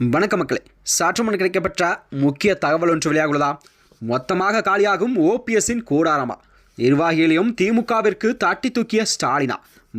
வணக்க மக்களே. சாற்றுமன் கிடைக்கப்பெற்ற முக்கிய தகவல் ஒன்று வெளியாகுள்ளதா மொத்தமாக காலியாகும் ஓபிஎஸ்ஸின் கூடாரமா. நிர்வாகிகளையும் திமுகவிற்கு தட்டி தூக்கிய ஸ்டாலினா.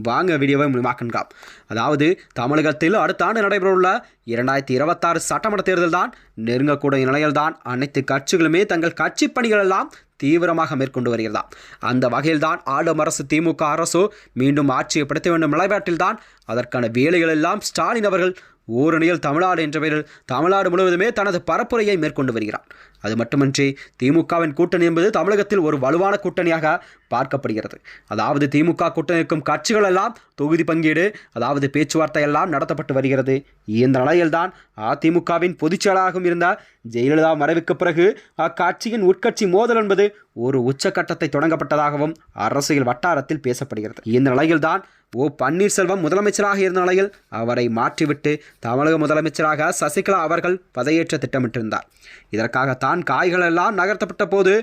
வாங்க வீடியோவை முழுமாக்கன்காம் அதாவது தமிழகத்தில் அடுத்த ஆண்டு நடைபெறவுள்ள இரண்டாயிரத்தி இருபத்தாறு சட்டமன்ற தேர்தல் தான் நெருங்கக்கூடிய நிலையில்தான் அனைத்து கட்சிகளுமே தங்கள் கட்சி பணிகள் எல்லாம் தீவிரமாக மேற்கொண்டு வருகிறதா? அந்த வகையில்தான் ஆளும் அரசு திமுக அரசு மீண்டும் ஆட்சியை படுத்த வேண்டும் நிலைப்பாட்டில்தான் அதற்கான வேலைகள் எல்லாம் ஸ்டாலின் அவர்கள் ஓரணியில் தமிழ்நாடு என்ற பெயரில் தமிழ்நாடு முழுவதுமே தனது பரப்புரையை மேற்கொண்டு வருகிறார். அது மட்டுமின்றி திமுகவின் கூட்டணி என்பது தமிழகத்தில் ஒரு வலுவான கூட்டணியாக பார்க்கப்படுகிறது. அதாவது திமுக கூட்டணிக்கும் கட்சிகள் எல்லாம் தொகுதி பங்கீடு அதாவது பேச்சுவார்த்தை எல்லாம் நடத்தப்பட்டு வருகிறது. இந்த நிலையில்தான் அதிமுகவின் பொதுச்செயலாகவும் இருந்த ஜெயலலிதா மறைவுக்கு பிறகு அக்கட்சியின் உட்கட்சி மோதல் என்பது ஒரு உச்சக்கட்டத்தை தொடங்கப்பட்டதாகவும் அரசியல் வட்டாரத்தில் பேசப்படுகிறது. இந்த நிலையில்தான் ஓ பன்னீர்செல்வம் முதலமைச்சராக இருந்த நிலையில் அவரை மாற்றிவிட்டு தமிழக முதலமைச்சராக சசிகலா அவர்கள் பதவியேற்ற திட்டமிட்டிருந்தார். இதற்காகத்தான் காய்கள் எல்லாம் நகர்த்தப்பட்ட போது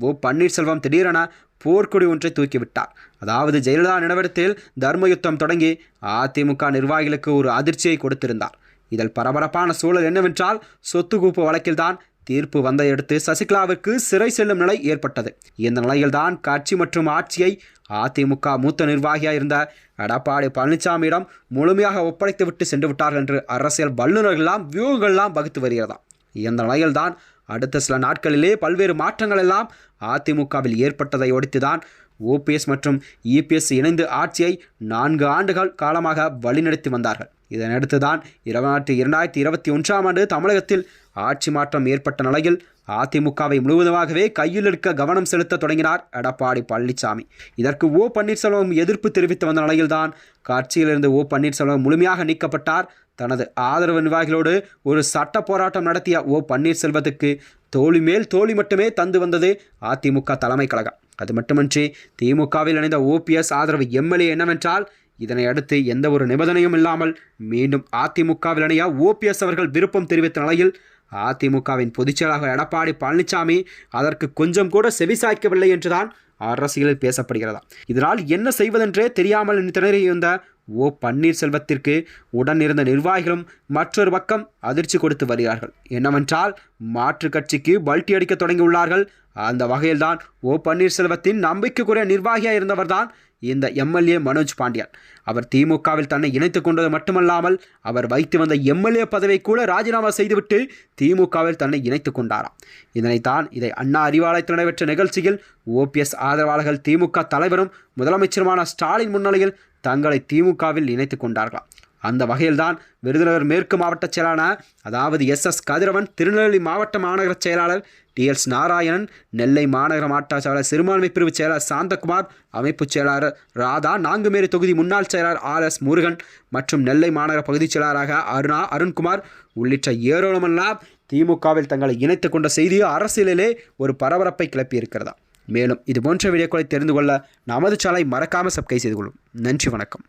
ஓ பன்னீர்செல்வம் திடீரென போர்க்குடி ஒன்றை தூக்கிவிட்டார். அதாவது ஜெயலலிதா நினைவிடத்தில் தர்மயுத்தம் தொடங்கி அதிமுக நிர்வாகிகளுக்கு ஒரு அதிர்ச்சியை கொடுத்திருந்தார். இதில் பரபரப்பான சூழல் என்னவென்றால் சொத்து குவிப்பு வழக்கில்தான் தீர்ப்பு வந்தையடுத்து சசிகலாவிற்கு சிறை செல்லும் நிலை ஏற்பட்டது. இந்த நிலையில்தான் கட்சி மற்றும் ஆட்சியை அதிமுக மூத்த நிர்வாகியாக இருந்த எடப்பாடி பழனிசாமியிடம் முழுமையாக ஒப்படைத்துவிட்டு சென்று விட்டார்கள் என்று அரசியல் வல்லுநர்கள்லாம் வியூகங்கள்லாம் வகுத்து வருகிறதாம் இந்த நிலையில்தான் அடுத்த சில நாட்களிலே பல்வேறு மாற்றங்கள் எல்லாம் அதிமுகவில் ஏற்பட்டதை ஒடித்துதான் ஓபிஎஸ் மற்றும் இபிஎஸ் இணைந்து ஆட்சியை நான்கு ஆண்டுகள் காலமாக வழிநடத்தி வந்தார்கள். இதனையடுத்து தான் இருபத்தி இரண்டாயிரத்தி இருபத்தி ஒன்றாம் ஆண்டு தமிழகத்தில் ஆட்சி மாற்றம் ஏற்பட்ட நிலையில் அதிமுகவை முழுவதுமாகவே கையில் எடுக்க கவனம் செலுத்த தொடங்கினார் எடப்பாடி பழனிசாமி. இதற்கு ஓ பன்னீர்செல்வம் எதிர்ப்பு தெரிவித்து வந்த நிலையில்தான் கட்சியிலிருந்து ஓ பன்னீர்செல்வம் முழுமையாக நீக்கப்பட்டார். தனது ஆதரவு நிர்வாகிகளோடு ஒரு சட்ட போராட்டம் நடத்திய ஓ பன்னீர்செல்வத்துக்கு தோழி மேல் தோழி மட்டுமே தந்து வந்தது அதிமுக தலைமை கழகம். அது மட்டுமின்றி திமுகவில் இணைந்த ஓபிஎஸ் ஆதரவு எம்எல்ஏ என்னவென்றால் இதனை அடுத்து எந்த ஒரு நிபந்தனையும் இல்லாமல் மீண்டும் அதிமுகவில் இணைய ஓபிஎஸ் அவர்கள் விருப்பம் தெரிவித்த நிலையில் அதிமுகவின் பொதுச்செயலாளர் எடப்பாடி பழனிசாமி அதற்கு கொஞ்சம் கூட செவிசாய்க்கவில்லை என்றுதான் அரசியலில் பேசப்படுகிறதா? இதனால் என்ன செய்வதென்றே தெரியாமல் திணறியிருந்த ஓ பன்னீர்செல்வத்திற்கு உடன் இருந்த நிர்வாகிகளும் மற்றொரு பக்கம் அதிர்ச்சி கொடுத்து வருகிறார்கள். என்னவென்றால் மாற்று கட்சிக்கு பல்ட்டி அடிக்க தொடங்கியுள்ளார்கள். அந்த வகையில்தான் ஓ பன்னீர்செல்வத்தின் நம்பிக்கைக்குரிய நிர்வாகியாக இருந்தவர்தான் இந்த எம்எல்ஏ மனோஜ் பாண்டியன். அவர் திமுகவில் தன்னை இணைத்து கொண்டது மட்டுமல்லாமல் அவர் வைத்து வந்த எம்எல்ஏ பதவியை கூட ராஜினாமா செய்துவிட்டு திமுகவில் தன்னை இணைத்து கொண்டாராம். இதனைத்தான் இதை அண்ணா அறிவாலயத்தில் நடைபெற்ற நிகழ்ச்சியில் ஓபிஎஸ் ஆதரவாளர்கள் திமுக தலைவரும் முதலமைச்சருமான ஸ்டாலின் முன்னிலையில் தங்களை திமுகவில் இணைத்து கொண்டார்களாம். அந்த வகையில்தான் விருதுநகர் மேற்கு மாவட்ட செயலாளர் அதாவது எஸ் எஸ் கதிரவன் திருநெல்வேலி மாவட்ட மாநகர செயலாளர் டி எஸ் நாராயணன் நெல்லை மாநகர மாவட்ட செயலாளர் சிறுபான்மை பிரிவு செயலாளர் சாந்தகுமார் அமைப்பு செயலாளர் ராதா நாங்குமேரி தொகுதி முன்னாள் செயலாளர் ஆர் எஸ் முருகன் மற்றும் நெல்லை மாநகர பகுதிச் செயலாளராக அருணா அருண்குமார் உள்ளிட்ட ஏராளமெல்லாம் திமுகவில் தங்களை இணைத்து கொண்ட செய்தியோ அரசியலிலே ஒரு பரபரப்பை கிளப்பியிருக்கிறதா. மேலும் இது போன்ற வீடியோக்களை தெரிந்து கொள்ள நமது சாலை மறக்காமல் சப்ஸ்கிரைப் செய்து கொள்ளும். நன்றி வணக்கம்.